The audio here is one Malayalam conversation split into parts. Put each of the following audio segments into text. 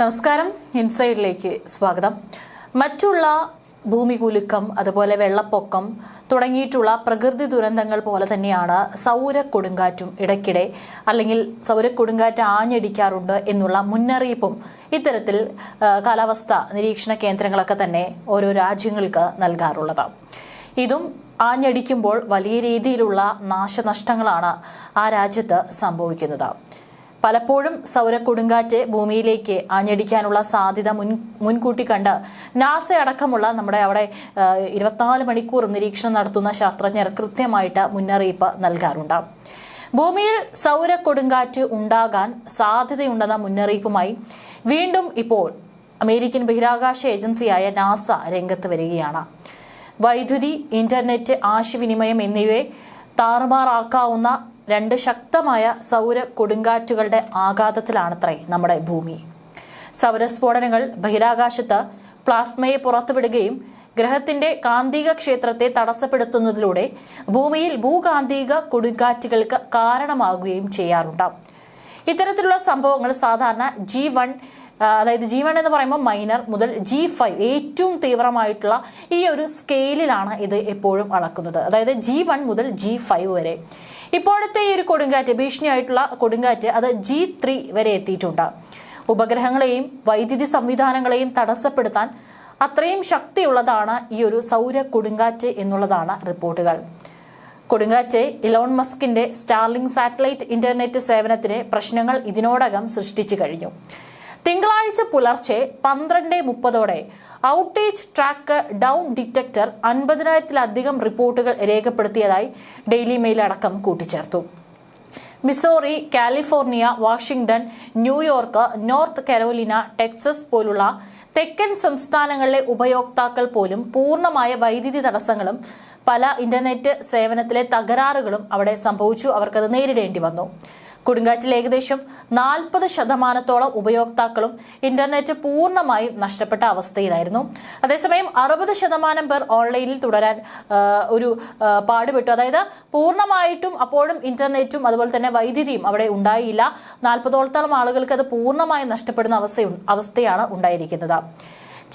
നമസ്കാരം. ഇൻസൈഡിലേക്ക് സ്വാഗതം. മറ്റുള്ള ഭൂമി കുലുക്കം അതുപോലെ വെള്ളപ്പൊക്കം തുടങ്ങിയിട്ടുള്ള പ്രകൃതി ദുരന്തങ്ങൾ പോലെ തന്നെയാണ് സൗര കൊടുങ്കാറ്റും ഇടയ്ക്കിടെ അല്ലെങ്കിൽ സൗര കൊടുങ്കാറ്റ് ആഞ്ഞടിക്കാറുണ്ട് എന്നുള്ള മുന്നറിയിപ്പും ഇത്തരത്തിൽ കാലാവസ്ഥ നിരീക്ഷണ കേന്ദ്രങ്ങളൊക്കെ തന്നെ ഓരോ രാജ്യങ്ങൾക്ക് നൽകാറുള്ളത്. ഇതും ആഞ്ഞടിക്കുമ്പോൾ വലിയ രീതിയിലുള്ള നാശനഷ്ടങ്ങളാണ് ആ രാജ്യത്ത് സംഭവിക്കുന്നത്. പലപ്പോഴും സൗര കൊടുങ്കാറ്റ് ഭൂമിയിലേക്ക് ആഞ്ഞടിക്കാനുള്ള സാധ്യത മുൻ മുൻകൂട്ടി കണ്ട് നാസ അടക്കമുള്ള നമ്മുടെ അവിടെ ഇരുപത്തിനാല് മണിക്കൂർ നിരീക്ഷണം നടത്തുന്ന ശാസ്ത്രജ്ഞർ കൃത്യമായിട്ട് മുന്നറിയിപ്പ് നൽകാറുണ്ട്. ഭൂമിയിൽ സൗര കൊടുങ്കാറ്റ് ഉണ്ടാകാൻ സാധ്യതയുണ്ടെന്ന മുന്നറിയിപ്പുമായി വീണ്ടും ഇപ്പോൾ അമേരിക്കൻ ബഹിരാകാശ ഏജൻസിയായ നാസ രംഗത്ത് വരികയാണ്. വൈദ്യുതി ഇന്റർനെറ്റ് ആശയവിനിമയം എന്നിവയെ താറുമാറാക്കാവുന്ന രണ്ട് ശക്തമായ സൗര കൊടുങ്കാറ്റുകളുടെ ആഘാതത്തിലാണത്രേ നമ്മുടെ ഭൂമി. സൗരസ്ഫോടനങ്ങൾ ബഹിരാകാശത്ത് പ്ലാസ്മയെ പുറത്തുവിടുകയും ഗ്രഹത്തിന്റെ കാന്തിക ക്ഷേത്രത്തെ തടസ്സപ്പെടുത്തുന്നതിലൂടെ ഭൂമിയിൽ ഭൂകാന്തിക കൊടുങ്കാറ്റുകൾക്ക് കാരണമാകുകയും ചെയ്യാറുണ്ട് ഇത്തരത്തിലുള്ള സംഭവങ്ങൾ സാധാരണ ജി വൺ അതായത് ജി വൺ എന്ന് പറയുമ്പോൾ മൈനർ മുതൽ ജി ഫൈവ് ഏറ്റവും തീവ്രമായിട്ടുള്ള ഈ ഒരു സ്കെയിലിലാണ് ഇത് എപ്പോഴും അളക്കുന്നത്. അതായത് ജി വൺ മുതൽ ജി ഫൈവ് വരെ. ഇപ്പോഴത്തെ ഈ ഒരു കൊടുങ്കാറ്റ് ഭീഷണിയായിട്ടുള്ള കൊടുങ്കാറ്റ് അത് ജി ത്രീ വരെ എത്തിയിട്ടുണ്ട്. ഉപഗ്രഹങ്ങളെയും വൈദ്യുതി സംവിധാനങ്ങളെയും തടസ്സപ്പെടുത്താൻ അത്രയും ശക്തിയുള്ളതാണ് ഈ ഒരു സൗര കൊടുങ്കാറ്റ് എന്നുള്ളതാണ് റിപ്പോർട്ടുകൾ. കൊടുങ്കാറ്റ് ഇലോൺ മസ്കിന്റെ സ്റ്റാർലിംഗ് സാറ്റലൈറ്റ് ഇന്റർനെറ്റ് സേവനത്തിന് പ്രശ്നങ്ങൾ ഇതിനോടകം സൃഷ്ടിച്ചു കഴിഞ്ഞു. തിങ്കളാഴ്ച പുലർച്ചെ പന്ത്രണ്ട് മുപ്പതോടെ ഔട്ടേജ് ട്രാക്ക് ഡൗൺ ഡിറ്റക്ടർ അൻപതിനായിരത്തിലധികം റിപ്പോർട്ടുകൾ രേഖപ്പെടുത്തിയതായി ഡെയിലി മെയിൽ അടക്കം കൂട്ടിച്ചേർത്തു. Missouri California Washington New York North Carolina Texas പോലുള്ള തെക്കൻ സംസ്ഥാനങ്ങളിലെ ഉപയോക്താക്കൾ പോലും പൂർണമായ വൈദ്യുതി തടസ്സങ്ങളും പല ഇന്റർനെറ്റ് സേവനത്തിലെ തകരാറുകളും അവിടെ സംഭവിച്ചു. അവർക്കത് നേരിടേണ്ടി വന്നു. കൊടുങ്കാറ്റിൽ ഏകദേശം നാൽപ്പത് ശതമാനത്തോളം ഉപയോക്താക്കളും ഇന്റർനെറ്റ് പൂർണമായും നഷ്ടപ്പെട്ട അവസ്ഥയിലായിരുന്നു. അതേസമയം അറുപത് ശതമാനം പേർ ഓൺലൈനിൽ തുടരാൻ ഒരു പാടുപെട്ടു. അതായത് പൂർണമായിട്ടും അപ്പോഴും ഇന്റർനെറ്റും അതുപോലെ തന്നെ വൈദ്യുതിയും അവിടെ ഉണ്ടായില്ല. നാൽപ്പതോളത്തോളം ആളുകൾക്ക് അത് പൂർണമായും നഷ്ടപ്പെടുന്ന അവസ്ഥ അവസ്ഥയാണ് ഉണ്ടായിരിക്കുന്നത്.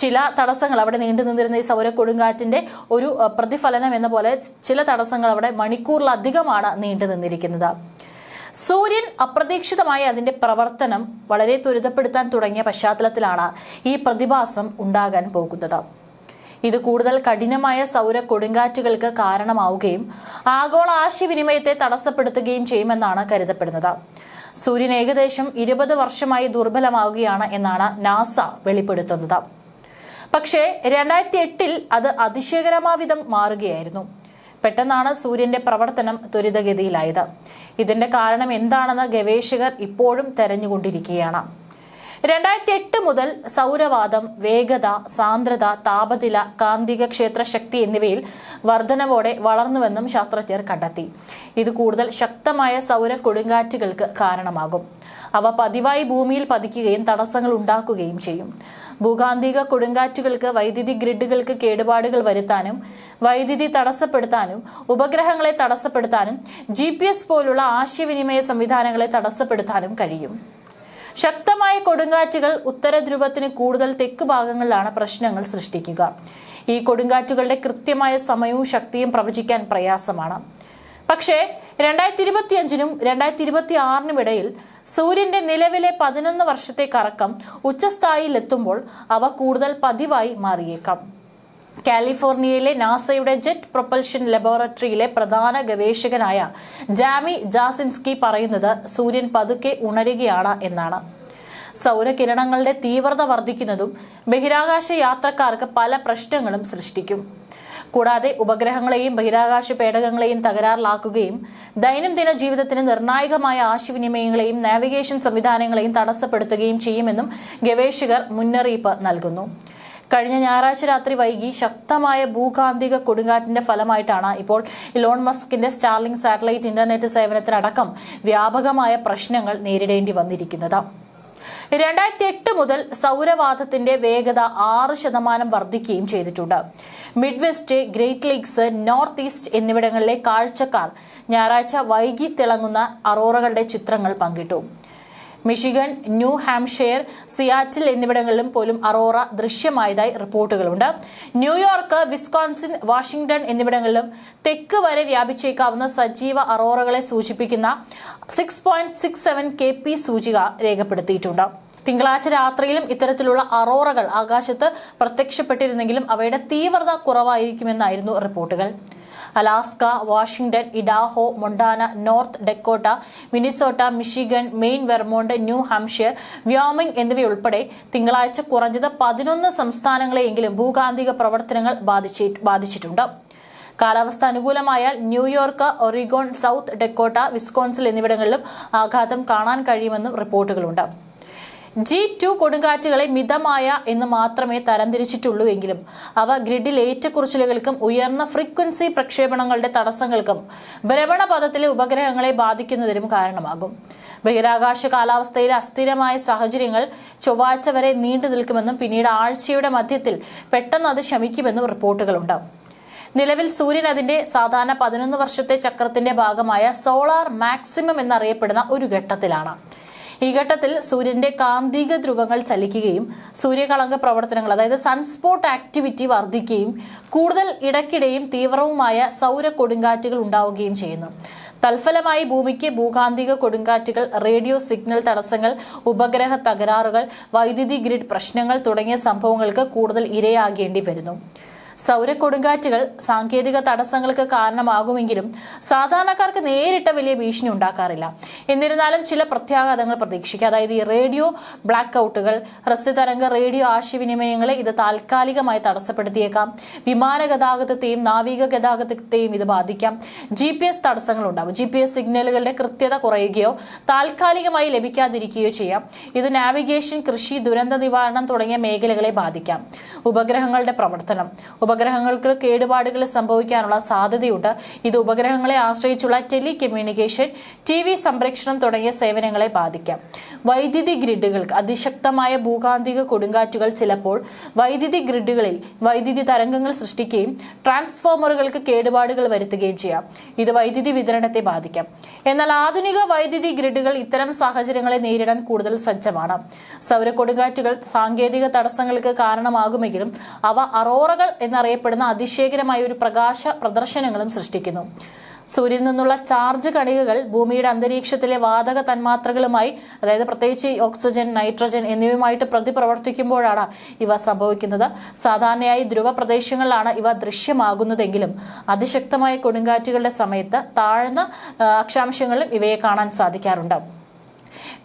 ചില തടസ്സങ്ങൾ അവിടെ നീണ്ടു നിന്നിരുന്ന ഈ സൗര കൊടുങ്കാറ്റിന്റെ ഒരു പ്രതിഫലനം എന്ന പോലെ ചില തടസ്സങ്ങൾ അവിടെ മണിക്കൂറിലധികമാണ് നീണ്ടു നിന്നിരിക്കുന്നത്. സൂര്യൻ അപ്രതീക്ഷിതമായി അതിന്റെ പ്രവർത്തനം വളരെ ത്വരിതപ്പെടുത്താൻ തുടങ്ങിയ പശ്ചാത്തലത്തിലാണ് ഈ പ്രതിഭാസം ഉണ്ടാകാൻ പോകുന്നത്. ഇത് കൂടുതൽ കഠിനമായ സൗര കൊടുങ്കാറ്റുകൾക്ക് കാരണമാവുകയും ആഗോള ആശയവിനിമയത്തെ തടസ്സപ്പെടുത്തുകയും ചെയ്യുമെന്നാണ് കരുതപ്പെടുന്നത്. സൂര്യൻ ഏകദേശം ഇരുപത് വർഷമായി ദുർബലമാവുകയാണ് എന്നാണ് നാസ വെളിപ്പെടുത്തുന്നത്. പക്ഷേ രണ്ടായിരത്തി എട്ടിൽ അത് അതിശയകരമാവിധം മാറുകയായിരുന്നു. പെട്ടെന്നാണ് സൂര്യന്റെ പ്രവർത്തനം ത്വരിതഗതിയിലായത്. ഇതിന്റെ കാരണം എന്താണെന്ന് ഗവേഷകർ ഇപ്പോഴും തെരഞ്ഞുകൊണ്ടിരിക്കുകയാണ്. രണ്ടായിരത്തി എട്ട് മുതൽ സൗരവാദം വേഗത സാന്ദ്രത താപനില കാന്തിക ക്ഷേത്ര ശക്തി എന്നിവയിൽ വർധനവോടെ വളർന്നുവെന്നും ശാസ്ത്രജ്ഞർ കണ്ടെത്തി. ഇത് കൂടുതൽ ശക്തമായ സൗര കൊടുങ്കാറ്റുകൾക്ക് കാരണമാകും. അവ പതിവായി ഭൂമിയിൽ പതിക്കുകയും തടസ്സങ്ങൾ ഉണ്ടാക്കുകയും ചെയ്യും. ഭൂകാന്തിക കൊടുങ്കാറ്റുകൾക്ക് വൈദ്യുതി ഗ്രിഡുകൾക്ക് കേടുപാടുകൾ വരുത്താനും വൈദ്യുതി തടസ്സപ്പെടുത്താനും ഉപഗ്രഹങ്ങളെ തടസ്സപ്പെടുത്താനും ജി പോലുള്ള ആശയവിനിമയ സംവിധാനങ്ങളെ തടസ്സപ്പെടുത്താനും കഴിയും. ശക്തമായ കൊടുങ്കാറ്റുകൾ ഉത്തര ധ്രുവത്തിന് കൂടുതൽ തെക്ക് ഭാഗങ്ങളിലാണ് പ്രശ്നങ്ങൾ സൃഷ്ടിക്കുക. ഈ കൊടുങ്കാറ്റുകളുടെ കൃത്യമായ സമയവും ശക്തിയും പ്രവചിക്കാൻ പ്രയാസമാണ്. പക്ഷേ രണ്ടായിരത്തി ഇരുപത്തിയഞ്ചിനും രണ്ടായിരത്തി ഇരുപത്തി ആറിനും ഇടയിൽ സൂര്യന്റെ നിലവിലെ പതിനൊന്ന് വർഷത്തെ കറക്കം ഉച്ചസ്ഥായിയിലെത്തുമ്പോൾ അവ കൂടുതൽ പതിവായി മാറിയേക്കാം. കാലിഫോർണിയയിലെ നാസയുടെ ജെറ്റ് പ്രൊപ്പൽഷൻ ലബോറട്ടറിയിലെ പ്രധാന ഗവേഷകനായ ജാമി ജാസിൻസ്കി പറയുന്നത് സൂര്യൻ പതുക്കെ ഉണരുകയാണ് എന്നാണ്. സൗരകിരണങ്ങളുടെ തീവ്രത വർദ്ധിക്കുന്നതും ബഹിരാകാശ യാത്രക്കാർക്ക് പല പ്രശ്നങ്ങളും സൃഷ്ടിക്കും. കൂടാതെ ഉപഗ്രഹങ്ങളെയും ബഹിരാകാശ പേടകങ്ങളെയും തകരാറിലാക്കുകയും ദൈനംദിന ജീവിതത്തിന് നിർണായകമായ ആശയവിനിമയങ്ങളെയും നാവിഗേഷൻ സംവിധാനങ്ങളെയും തടസ്സപ്പെടുത്തുകയും ചെയ്യുമെന്നും ഗവേഷകർ മുന്നറിയിപ്പ് നൽകുന്നു. കഴിഞ്ഞ ഞായറാഴ്ച രാത്രി വൈകി ശക്തമായ ഭൂകാന്തിക കൊടുങ്കാറ്റിന്റെ ഫലമായിട്ടാണ് ഇപ്പോൾ ഇലോൺ മസ്കിന്റെ സ്റ്റാർലിംഗ് സാറ്റലൈറ്റ് ഇന്റർനെറ്റ് സേവനത്തിനടക്കം വ്യാപകമായ പ്രശ്നങ്ങൾ നേരിടേണ്ടി വന്നിരിക്കുന്നത്. രണ്ടായിരത്തി എട്ട് മുതൽ സൗരവാദത്തിന്റെ വേഗത ആറ് ശതമാനം വർദ്ധിക്കുകയും ചെയ്തിട്ടുണ്ട്. Midwest Great Lakes Northeast എന്നിവിടങ്ങളിലെ കാഴ്ചക്കാർ ഞായറാഴ്ച വൈകി തിളങ്ങുന്ന അറോറകളുടെ ചിത്രങ്ങൾ പങ്കിട്ടു. മിഷിഗൺ ന്യൂ ഹാംഷെയർ സിയാറ്റിൽ എന്നിവിടങ്ങളിലും പോലും അറോറ ദൃശ്യമായതായി റിപ്പോർട്ടുകളുണ്ട്. ന്യൂയോർക്ക് വിസ്കോൺസിൻ വാഷിംഗ്ടൺ എന്നിവിടങ്ങളിലും തെക്ക് വരെ വ്യാപിച്ചേക്കാവുന്ന സജീവ അറോറകളെ സൂചിപ്പിക്കുന്ന six point six seven K P സൂചിക രേഖപ്പെടുത്തിയിട്ടുണ്ട്. തിങ്കളാഴ്ച രാത്രിയിലും ഇത്തരത്തിലുള്ള അറോറകൾ ആകാശത്ത് പ്രത്യക്ഷപ്പെട്ടിരുന്നെങ്കിലും അവയുടെ തീവ്രത കുറവായിരിക്കുമെന്നായിരുന്നു റിപ്പോർട്ടുകൾ. Alaska Washington Idaho Montana North Dakota Minnesota Michigan Maine Vermont New Hampshire Wyoming എന്നിവയുൾപ്പെടെ തിങ്കളാഴ്ച കുറഞ്ഞത് പതിനൊന്ന് സംസ്ഥാനങ്ങളെയെങ്കിലും ഭൂകാന്തിക പ്രവർത്തനങ്ങൾ ബാധിച്ചിട്ടുണ്ട്. കാലാവസ്ഥ അനുകൂലമായാൽ New York Oregon South Dakota Wisconsin എന്നിവിടങ്ങളിലും ആഘാതം കാണാൻ കഴിയുമെന്നും റിപ്പോർട്ടുകളുണ്ട്. ജി ടു കൊടുങ്കാറ്റുകളെ മിതമായ എന്ന് മാത്രമേ തരംതിരിച്ചിട്ടുള്ളൂ എങ്കിലും അവ ഗ്രിഡിൽ ഏറ്റക്കുറിച്ചിലുകൾക്കും ഉയർന്ന ഫ്രീക്വൻസി പ്രക്ഷേപണങ്ങളുടെ തടസ്സങ്ങൾക്കും ഭ്രമണപഥത്തിലെ ഉപഗ്രഹങ്ങളെ ബാധിക്കുന്നതിനും കാരണമാകും. ബഹിരാകാശ കാലാവസ്ഥയിലെ അസ്ഥിരമായ സാഹചര്യങ്ങൾ ചൊവ്വാഴ്ച വരെ നീണ്ടു നിൽക്കുമെന്നും പിന്നീട് ആഴ്ചയുടെ മധ്യത്തിൽ പെട്ടെന്ന് അത് ശമിക്കുമെന്നും റിപ്പോർട്ടുകളുണ്ട്. നിലവിൽ സൂര്യൻ അതിന്റെ സാധാരണ പതിനൊന്ന് വർഷത്തെ ചക്രത്തിന്റെ ഭാഗമായ സോളാർ മാക്സിമം എന്നറിയപ്പെടുന്ന ഒരു ഘട്ടത്തിലാണ്. ഈ ഘട്ടത്തിൽ സൂര്യന്റെ കാന്തിക ധ്രുവങ്ങൾ ചലിക്കുകയും സൂര്യകളങ്ക പ്രവർത്തനങ്ങൾ അതായത് സൺസ്പോട്ട് ആക്ടിവിറ്റി വർദ്ധിക്കുകയും കൂടുതൽ ഇടയ്ക്കിടെയും തീവ്രവുമായ സൗര കൊടുങ്കാറ്റുകൾ ഉണ്ടാവുകയും ചെയ്യുന്നു. തൽഫലമായി ഭൂമിക്ക് ഭൂകാന്തിക കൊടുങ്കാറ്റുകൾ റേഡിയോ സിഗ്നൽ തടസ്സങ്ങൾ ഉപഗ്രഹ തകരാറുകൾ വൈദ്യുതി ഗ്രിഡ് പ്രശ്നങ്ങൾ തുടങ്ങിയ സംഭവങ്ങൾക്ക് കൂടുതൽ ഇരയാകേണ്ടി വരുന്നു. സൗര കൊടുങ്കാറ്റുകൾ സാങ്കേതിക തടസ്സങ്ങൾക്ക് കാരണമാകുമെങ്കിലും സാധാരണക്കാർക്ക് നേരിട്ട വലിയ ഭീഷണി ഉണ്ടാക്കാറില്ല. എന്നിരുന്നാലും ചില പ്രത്യാഘാതങ്ങൾ പ്രതീക്ഷിക്കുക അതായത് ഈ റേഡിയോ ബ്ലാക്ക് ഔട്ടുകൾ ഹ്രസ്വതരംഗ റേഡിയോ ആശയവിനിമയങ്ങളെ ഇത് താൽക്കാലികമായി തടസ്സപ്പെടുത്തിയേക്കാം. വിമാന ഗതാഗതത്തെയും നാവിക ഗതാഗതത്തെയും ഇത് ബാധിക്കാം. ജി പി എസ് തടസ്സങ്ങൾ ഉണ്ടാകും. ജി പി എസ് സിഗ്നലുകളുടെ കൃത്യത കുറയുകയോ താൽക്കാലികമായി ലഭിക്കാതിരിക്കുകയോ ചെയ്യാം. ഇത് നാവിഗേഷൻ കൃഷി ദുരന്ത നിവാരണം തുടങ്ങിയ മേഖലകളെ ബാധിക്കാം. ഉപഗ്രഹങ്ങളുടെ പ്രവർത്തനം ഉപഗ്രഹങ്ങൾക്ക് കേടുപാടുകൾ സംഭവിക്കാനുള്ള സാധ്യതയുണ്ട്. ഇത് ഉപഗ്രഹങ്ങളെ ആശ്രയിച്ചുള്ള ടെലി കമ്മ്യൂണിക്കേഷൻ ടി വി സംരക്ഷണം തുടങ്ങിയ സേവനങ്ങളെ ബാധിക്കാം. വൈദ്യുതി ഗ്രിഡുകൾക്ക് അതിശക്തമായ ഭൂകാന്തിക കൊടുങ്കാറ്റുകൾ ചിലപ്പോൾ വൈദ്യുതി ഗ്രിഡുകളിൽ വൈദ്യുതി തരംഗങ്ങൾ സൃഷ്ടിക്കുകയും ട്രാൻസ്ഫോമറുകൾക്ക് കേടുപാടുകൾ വരുത്തുകയും ചെയ്യാം. ഇത് വൈദ്യുതി വിതരണത്തെ ബാധിക്കാം. എന്നാൽ ആധുനിക വൈദ്യുതി ഗ്രിഡുകൾ ഇത്തരം സാഹചര്യങ്ങളെ നേരിടാൻ കൂടുതൽ സജ്ജമാണ്. സൗര കൊടുങ്കാറ്റുകൾ സാങ്കേതിക തടസ്സങ്ങൾക്ക് കാരണമാകുമെങ്കിലും അവ അറോറകൾ എന്നറിയപ്പെടുന്ന അതിശയകരമായ ഒരു പ്രകാശ പ്രദർശനങ്ങളും സൃഷ്ടിക്കുന്നു. സൂര്യനിൽ നിന്നുള്ള ചാർജ് കണികകൾ ഭൂമിയുടെ അന്തരീക്ഷത്തിലെ വാതക തന്മാത്രകളുമായി അതായത് പ്രത്യേകിച്ച് ഓക്സിജൻ നൈട്രജൻ എന്നിവയുമായിട്ട് പ്രതിപ്രവർത്തിക്കുമ്പോഴാണ് ഇവ സംഭവിക്കുന്നത്. സാധാരണയായി ധ്രുവ പ്രദേശങ്ങളിലാണ് ഇവ ദൃശ്യമാകുന്നതെങ്കിലും അതിശക്തമായ കൊടുങ്കാറ്റുകളുടെ സമയത്ത് താഴ്ന്ന അക്ഷാംശങ്ങളിലും ഇവയെ കാണാൻ സാധിക്കാറുണ്ട്.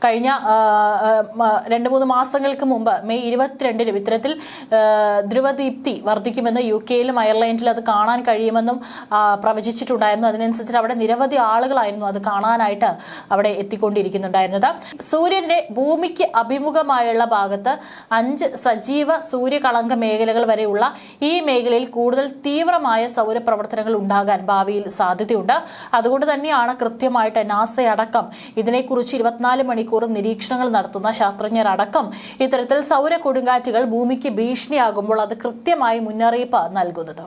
കഴിഞ്ഞ രണ്ട് മൂന്ന് മാസങ്ങൾക്ക് മുമ്പ് മെയ് ഇരുപത്തിരണ്ടിനും ഇത്തരത്തിൽ ധ്രുവദീപ്തി വർദ്ധിക്കുമെന്ന് യു കെയിലും അയർലൻഡിലും അത് കാണാൻ കഴിയുമെന്നും പ്രവചിച്ചിട്ടുണ്ടായിരുന്നു. അതിനനുസരിച്ച് അവിടെ നിരവധി ആളുകളായിരുന്നു അത് കാണാനായിട്ട് അവിടെ എത്തിക്കൊണ്ടിരിക്കുന്നുണ്ടായിരുന്നത്. സൂര്യന്റെ ഭൂമിക്ക് അഭിമുഖമായുള്ള ഭാഗത്ത് അഞ്ച് സജീവ സൂര്യകളങ്ക മേഖലകൾ വരെയുള്ള ഈ മേഖലയിൽ കൂടുതൽ തീവ്രമായ സൗരപ്രവർത്തനങ്ങൾ ഉണ്ടാകാൻ ഭാവിയിൽ സാധ്യതയുണ്ട്. അതുകൊണ്ട് തന്നെയാണ് കൃത്യമായിട്ട് നാസയടക്കം ഇതിനെക്കുറിച്ച് ഇരുപത്തിനാല് മണിക്കൂറും നിരീക്ഷണങ്ങൾ നടത്തുന്ന ശാസ്ത്രജ്ഞർ അടക്കം ഇത്തരത്തിൽ സൗര കൊടുങ്കാറ്റുകൾ ഭൂമിക്ക് ഭീഷണിയാകുമ്പോൾ അത് കൃത്യമായി മുന്നറിയിപ്പ് നൽകുന്നത്.